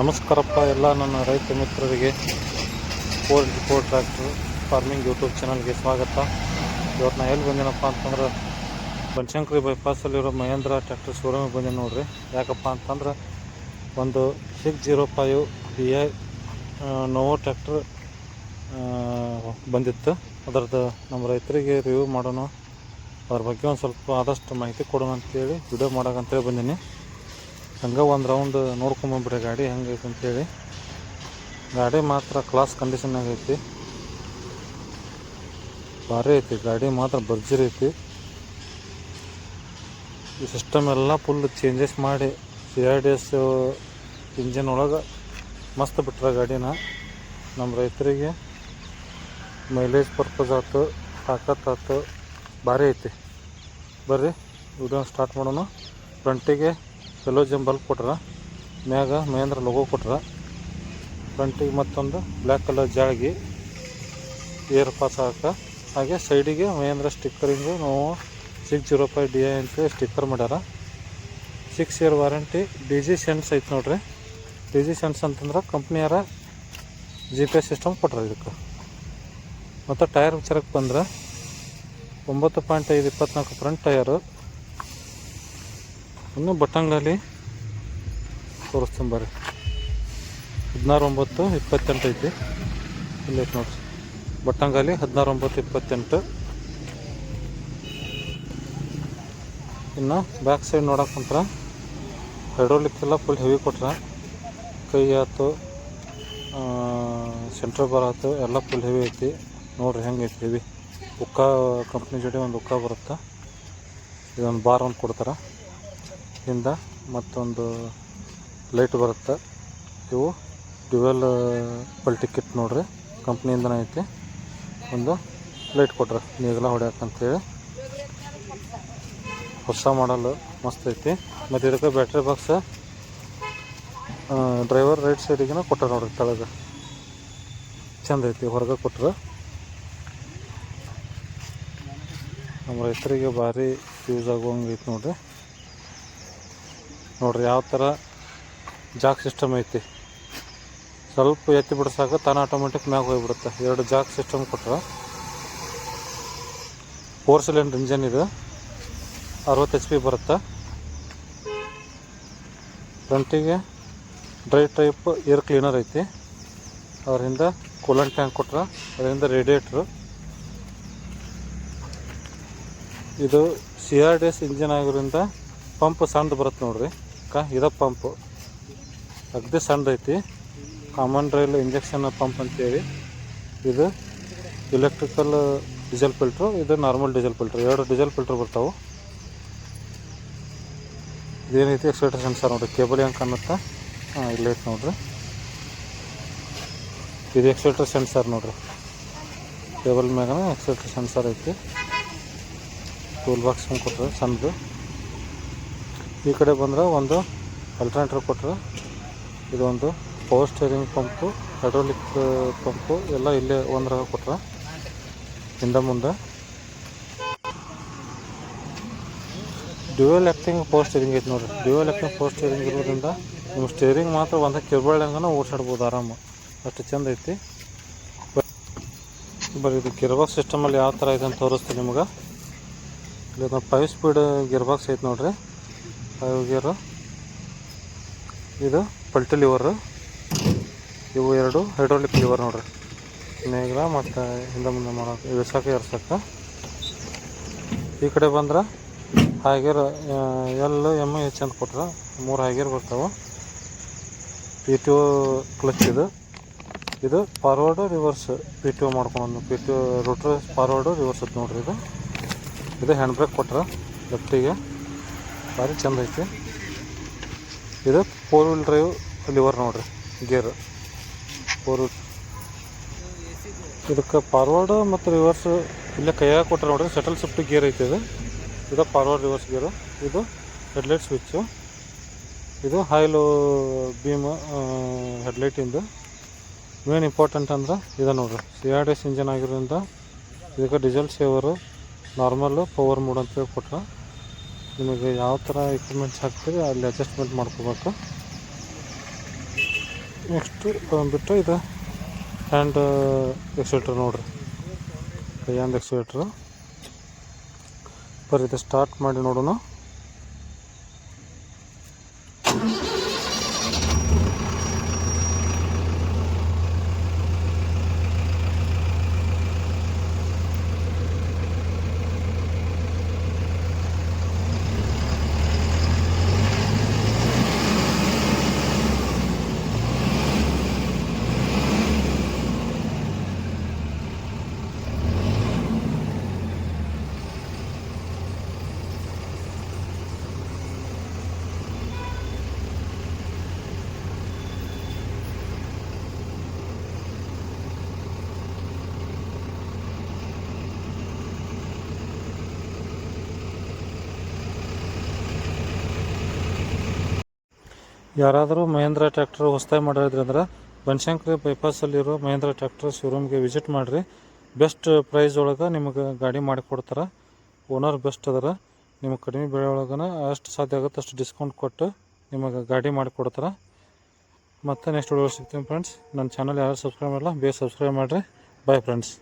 ನಮಸ್ಕಾರಪ್ಪ, ಎಲ್ಲ ನನ್ನ ರೈತ ಮಿತ್ರರಿಗೆ four four tractor farming YouTube ಚಾನಲ್ಗೆ ಸ್ವಾಗತ. ಇವತ್ತು ನಾ ಎಲ್ಲಿ ಬಂದೇನಪ್ಪ ಅಂತಂದ್ರೆ ಬನಶಂಕರಿ ಬೈಪಾಸಲ್ಲಿರೋ ಮಹೇಂದ್ರ ಟ್ರ್ಯಾಕ್ಟರ್ ಶೋರೂಮಿಗೆ ಬಂದೇನೆ ನೋಡ್ರಿ. ಯಾಕಪ್ಪ ಅಂತಂದ್ರೆ, ಒಂದು six zero five B I novo tractor ಬಂದಿತ್ತು. ಅದರದ್ದು ನಮ್ಮ ರೈತರಿಗೆ ರಿವ್ಯೂ ಮಾಡೋಣ. ಅದ್ರ ಬಗ್ಗೆ ಒಂದು ಸ್ವಲ್ಪ ಆದಷ್ಟು ಮಾಹಿತಿ ಕೊಡೋಣ ಅಂತೇಳಿ ವಿಡಿಯೋ ಮಾಡೋಕ್ಕಂತೇಳಿ ಬಂದೀನಿ. ಹಂಗೆ ಒಂದು ರೌಂಡ್ ನೋಡ್ಕೊಂಬಂದ್ಬಿಡ್ರಿ ಗಾಡಿ ಹೆಂಗೈತೆ ಅಂತೇಳಿ ಗಾಡಿ ಮಾತ್ರ ಕ್ಲಾಸ್ ಕಂಡೀಷನ್ ಐತಿ. ಭಾರಿ ಐತಿ, ಗಾಡಿ ಮಾತ್ರ ಭರ್ಜರಿ ಐತಿ. ಈ ಸಿಸ್ಟಮ್ ಎಲ್ಲ ಫುಲ್ ಚೇಂಜಸ್ ಮಾಡಿ C R D S engine ಒಳಗೆ ಮಸ್ತ್ ಬಿಟ್ರ ಗಾಡಿನ. ನಮ್ಮ ರೈತರಿಗೆ ಮೈಲೇಜ್ ಪರ್ಪಸ್ ಆಯ್ತು ತಾಕತ್ ಆಯ್ತು ಭಾರಿ ಐತಿ. ಬರ್ರಿ ವಿಡಿಯೋ ಸ್ಟಾರ್ಟ್ ಮಾಡೋಣ. ಫ್ರಂಟಿಗೆ ಎಲೋಜಿಯಂ ಬಲ್ಬ್ ಕೊಟ್ರ, ಮ್ಯಾಗ ಮಹೇಂದ್ರ ಲೋಗೋ ಕೊಟ್ರ. ಫ್ರಂಟಿಗೆ ಮತ್ತೊಂದು ಬ್ಲ್ಯಾಕ್ ಕಲರ್ ಜಾಳ್ಗಿ ಏರ್ ಪಾಸ್ ಹಾಕ. ಹಾಗೆ ಸೈಡಿಗೆ ಮಹೇಂದ್ರ ಸ್ಟಿಕ್ಕರಿಂಗು ನಾವು six zero five D I ಅಂತೇಳಿ ಸ್ಟಿಕ್ಕರ್ ಮಾಡ್ಯಾರ. Six year warranty D G sense ಐತೆ ನೋಡ್ರಿ. ಡಿ ಜಿ ಸೆನ್ಸ್ ಅಂತಂದ್ರೆ ಕಂಪ್ನಿಯರ ಜಿ ಪಿ ಎಸ್ ಸಿಸ್ಟಮ್ ಕೊಟ್ರ ಇದಕ್ಕೆ. ಮತ್ತು ಟೈರ್ ವಿಚಾರಕ್ಕೆ ಬಂದ್ರೆ, ಒಂಬತ್ತು ಪಾಯಿಂಟ್ ಐದು ಇಪ್ಪತ್ನಾಲ್ಕು ಫ್ರಂಟ್ ಟಯರು ಇನ್ನು ಬಟ್ಟಂಗಲ್ಲಿ ತೋರಿಸ್ತೀನಿ ಬರ್ರಿ. ಹದಿನಾರು ಒಂಬತ್ತು ಇಪ್ಪತ್ತೆಂಟು ಐತಿ. ಇಲ್ಲಿ ನೋಡ್ರಿ. ಬಟ್ಟಂಗಾಲಿ ಹದಿನಾರು ಒಂಬತ್ತು ಇಪ್ಪತ್ತೆಂಟು. ಇನ್ನು ಬ್ಯಾಕ್ ಸೈಡ್ ನೋಡಕ್ಕೆ ಕುಂತ್ರ. ಹೈಡ್ರೋಲಿಕ್ ಎಲ್ಲ ಫುಲ್ ಹೆವಿ ಕೊಟ್ರೆ. ಕೈ ಆಯ್ತು ಸೆಂಟ್ರ್ ಬಾರ್ ಆಯ್ತು ಎಲ್ಲ ಫುಲ್ ಹೆವಿ ಐತಿ. ನೋಡ್ರಿ ಹೆಂಗೆ ಐತಿ ಹೆವಿ ಉಕ್ಕ ಕಂಪ್ನಿ ಜೊತೆ ಒಂದು ಉಕ್ಕ ಬರುತ್ತೆ? ಇದೊಂದು ಬಾರ್ ಒಂದು ಕೊಡ್ತಾರೆ. ಹಿಂದೆ ಮತ್ತೊಂದು ಲೈಟ್ ಬರುತ್ತೆ. ಇವು ಡ್ಯುವೆಲ್ ಪಲ್ಟಿ ಕಿಟ್ ನೋಡ್ರಿ. ಕಂಪ್ನಿಯಿಂದನೇ ಐತಿ. ಒಂದು ಲೈಟ್ ಕೊಟ್ರೆ ಅಂತ ಹೊಡ್ಯಾಕಂತೇಳಿ ಹೊಸ ಮಾಡಲು ಮಸ್ತ್ ಐತಿ. ಮತ್ತು ಇದಕ್ಕೆ ಬ್ಯಾಟ್ರಿ ಬಾಕ್ಸ್ ಡ್ರೈವರ್ ರೈಟ್ ಸೈಡಿಗೆ ಕೊಟ್ಟಾರ ನೋಡ್ರಿ ಕೆಳಗೆ. ಚಂದ ಐತಿ. ಹೊರಗೆ ಕೊಟ್ರೆ. ನಮ್ಮ ರೈತರಿಗೆ ಭಾರಿ ಯೂಸ್ ಆಗುವಂಗೆ ಐತಿ ನೋಡ್ರಿ. ನೋಡ್ರಿ, ಯಾವ ಥರ ಜಾಕ್ ಸಿಸ್ಟಮ್ ಐತಿ. ಸ್ವಲ್ಪ ಎತ್ತಿ ಬಿಡ್ಸಾಕ ತಾನು ಆಟೋಮೆಟಿಕ್ ಮ್ಯಾಗ ಹೋಗಿಬಿಡುತ್ತೆ. ಎರಡು ಜಾಕ್ ಸಿಸ್ಟಮ್ ಕೊಟ್ಟರು ಫೋರ್ ಸಿಲಿಂಡರ್ ಇಂಜನ್ ಇದು. ಅರವತ್ತು ಎಚ್ ಪಿ ಬರುತ್ತೆ. ಫ್ರಂಟಿಗೆ ಡ್ರೈ ಟೈಪ್ ಏರ್ ಕ್ಲೀನರ್ ಐತಿ. ಅದರಿಂದ ಕೂಲಂಟ್ ಟ್ಯಾಂಕ್ ಕೊಟ್ರ ಅದರಿಂದ ರೇಡಿಯೇಟ್ರು ಇದು C R D S engine ಆಗಿರೋದ್ರಿಂದ ಪಂಪ್ ಸಣ್ಣದು ಬರುತ್ತೆ ನೋಡ್ರಿ. ಇದ ಪಂಪ್ ಅಗದಿ ಸಣ್ಣದು ಐತಿ. ಕಾಮನ್ ರೈಲ್ ಇಂಜೆಕ್ಷನ್ ಪಂಪ್ ಅಂತೇಳಿ. ಇದು ಎಲೆಕ್ಟ್ರಿಕಲ್ ಡೀಸೆಲ್ ಫಿಲ್ಟ್ರು ಇದು ನಾರ್ಮಲ್ ಡೀಸೆಲ್ ಫಿಲ್ಟ್ರ್ ಎರಡು ಡೀಸೆಲ್ ಫಿಲ್ಟ್ರ್ ಬರ್ತಾವೆ. ಇದೇನೈತಿ? ಎಕ್ಸ್ಲೇಟರ್ ಸೆನ್ಸರ್ ನೋಡ್ರಿ. ಕೇಬಲ್ ಹೆಂಗೆ ಕಾಣುತ್ತೆ? ಹಾಂ ಇಲ್ಲೈತೆ ನೋಡಿರಿ. ಇದು ಎಕ್ಸ್ಲೇಟರ್ ಸೆನ್ಸರ್ ನೋಡಿರಿ. ಕೇಬಲ್ ಮ್ಯಾಗ ಎಕ್ಸ್ಲೇಟರ್ ಸೆನ್ಸರ್ ಐತಿ. ಟೂಲ್ ಬಾಕ್ಸ್ ಕೊಟ್ಟರೆ ಸಣ್ಣದು ಈ ಕಡೆ ಬಂದ್ರೆ ಒಂದು ಅಲ್ಟರ್ನೇಟರ್ ಕೊಟ್ಟರೆ ಇದೊಂದು power steering pump hydraulic pump ಎಲ್ಲ ಇಲ್ಲೇ ಒಂದ್ರ ಕೊಟ್ರೆ. ಹಿಂದೆ ಮುಂದೆ. ಡ್ಯೂಯಲ್ ಆ್ಯಕ್ಟಿಂಗ್ ಪವರ್ ಸ್ಟೇರಿಂಗ್ ಐತೆ ನೋಡಿರಿ. ಡ್ಯೂಯಲ್ ಆ್ಯಕ್ಟಿಂಗ್ ಪವರ್ ಸ್ಟೇರಿಂಗ್ ಇರೋದ್ರಿಂದ ನಿಮ್ಮ ಸ್ಟೇರಿಂಗ್ ಮಾತ್ರ ಒಂದು ಕಿರ್ಬಾಳ್ದಂಗನ ಓಡಿಸಾಡ್ಬೋದು ಆರಾಮ. ಅಷ್ಟು ಚೆಂದ ಐತಿ. ಬರೀ ಇದು ಗಿರ್ಬಾಕ್ಸ್ ಸಿಸ್ಟಮಲ್ಲಿ ಯಾವ ಥರ ಇದೆ ಅಂತ ತೋರಿಸ್ತೀನಿ ನಿಮ್ಗೆ. ಇಲ್ಲಿ ಫೈವ್ ಸ್ಪೀಡ್ ಗಿರ್ಬಾಕ್ಸ್ ಐತೆ ನೋಡ್ರಿ. ಫೈವ್ ಗಿಯರು ಇದು ಪಲ್ಟಿ ಲಿವರು. ಇವು ಎರಡು ಹೈಡ್ರೋಲಿಕ್ ಲಿವರ್ ನೋಡ್ರಿ. ನೇಗ್ರ ಮತ್ತು ಹಿಂದೆ ಮುಂದೆ ಮಾಡೋಕೆ ಇಳ್ಸಕ್ಕೆ ಏರ್ಸಕ್ಕೆ ಈ ಕಡೆ ಬಂದ್ರೆ ಹಾಗೇರ್ ಎಲ್ ಎಂ ಎಚ್ ಅಂತ ಕೊಟ್ರೆ ಮೂರು ಹಾಗೇರ್ ಬರ್ತಾವೆ. ಪಿ ಟಿ ಒ ಕ್ಲಚ್ ಇದು. ಇದು forward reverse P T O ಮಾಡ್ಕೊಂಡು ಪಿ ಟಿ ಒ ರೂಟ್ರ್ ಫಾರ್ವರ್ಡು ರಿವರ್ಸ್ ಅದು ನೋಡ್ರಿ ಇದು. ಇದು ಹ್ಯಾಂಡ್ ಬ್ರೇಕ್ ಕೊಟ್ರೆ ಲೆಫ್ಟಿಗೆ ಭಾರಿ ಚಂದ ಐತಿ. ಇದು ಫೋರ್ ವೀಲ್ ಡ್ರೈವ್ ಲಿವರ್ ನೋಡ್ರಿ ಗೇರ್ ಫೋರ್ ವೀಲ್ ಇದಕ್ಕೆ ಫಾರ್ವರ್ಡ್ ಮತ್ತು ರಿವರ್ಸ್ ಇಲ್ಲೇ ಕೈಯಾಗ ಕೊಟ್ಟರೆ ನೋಡ್ರಿ ಸೆಟಲ್ ಶಿಫ್ಟ್ ಗೇರ್ ಐತಿ ಇದು. ಇದು ಫಾರ್ವರ್ಡ್ ರಿವರ್ಸ್ ಗೇರು ಇದು ಹೆಡ್ಲೈಟ್ ಸ್ವಿಚ್ಚು ಇದು ಹೈಲು ಬೀಮ್ ಹೆಡ್ಲೈಟಿಂದು ಮೇನ್ ಇಂಪಾರ್ಟೆಂಟ್ ಅಂದ್ರೆ ಇದು ನೋಡ್ರಿ C R D S engine ಆಗಿರೋದ್ರಿಂದ ಇದಕ್ಕೆ diesel saver normal power mode ಅಂತೇಳಿ ಕೊಟ್ರೆ ನಿಮಗೆ ಯಾವ ಥರ ಎಕ್ವಿಪ್ಮೆಂಟ್ಸ್ ಹಾಕ್ತೀರಿ, ಅಲ್ಲಿ ಅಡ್ಜಸ್ಟ್ಮೆಂಟ್ ಮಾಡ್ಕೋಬೇಕು. ನೆಕ್ಸ್ಟು ಬಂದುಬಿಟ್ಟು ಇದು ಹ್ಯಾಂಡ್ ಎಕ್ಸಿಲೇಟ್ರ್ ನೋಡ್ರಿ. ಹ್ಯಾಂಡ್ ಎಕ್ಸಿಲೇಟ್ರ್ ಬರೀ ಇದು ಸ್ಟಾರ್ಟ್ ಮಾಡಿ ನೋಡೋಣ. ಯಾರಾದರೂ ಮಹೇಂದ್ರ ಟ್ರ್ಯಾಕ್ಟರ್ ಹೊಸ್ದಾಗಿ ಮಾಡಿದ್ರಿ ಅಂದ್ರೆ ಬನಶಂಕರಿ ಬೈಪಾಸಲ್ಲಿರೋ ಮಹೇಂದ್ರ ಟ್ರ್ಯಾಕ್ಟರ್ ಶೋರೂಮ್ಗೆ ವಿಸಿಟ್ ಮಾಡಿರಿ. ಬೆಸ್ಟ್ ಪ್ರೈಸ್ ಒಳಗೆ ನಿಮಗೆ ಗಾಡಿ ಮಾಡಿಕೊಡ್ತಾರೆ. ಓನರ್ ಬೆಸ್ಟ್ ಅದರ. ನಿಮಗೆ ಕಡಿಮೆ ಬೆಳೆ ಒಳಗನ ಅಷ್ಟು ಸಾಧ್ಯ ಆಗುತ್ತೆ, ಅಷ್ಟು ಡಿಸ್ಕೌಂಟ್ ಕೊಟ್ಟು ನಿಮಗೆ ಗಾಡಿ ಮಾಡಿಕೊಡ್ತಾರೆ. ಮತ್ತು ನೆಕ್ಸ್ಟ್ ವಿಡಿಯೋ ಸಿಗ್ತೀನಿ ಫ್ರೆಂಡ್ಸ್ ನನ್ನ ಚಾನಲ್ ಯಾರು ಸಬ್ಸ್ಕ್ರೈಬ್ ಮಾಡಲ್ಲ ಬೇಗ ಸಬ್ಸ್ಕ್ರೈಬ್ ಮಾಡಿರಿ. Bye friends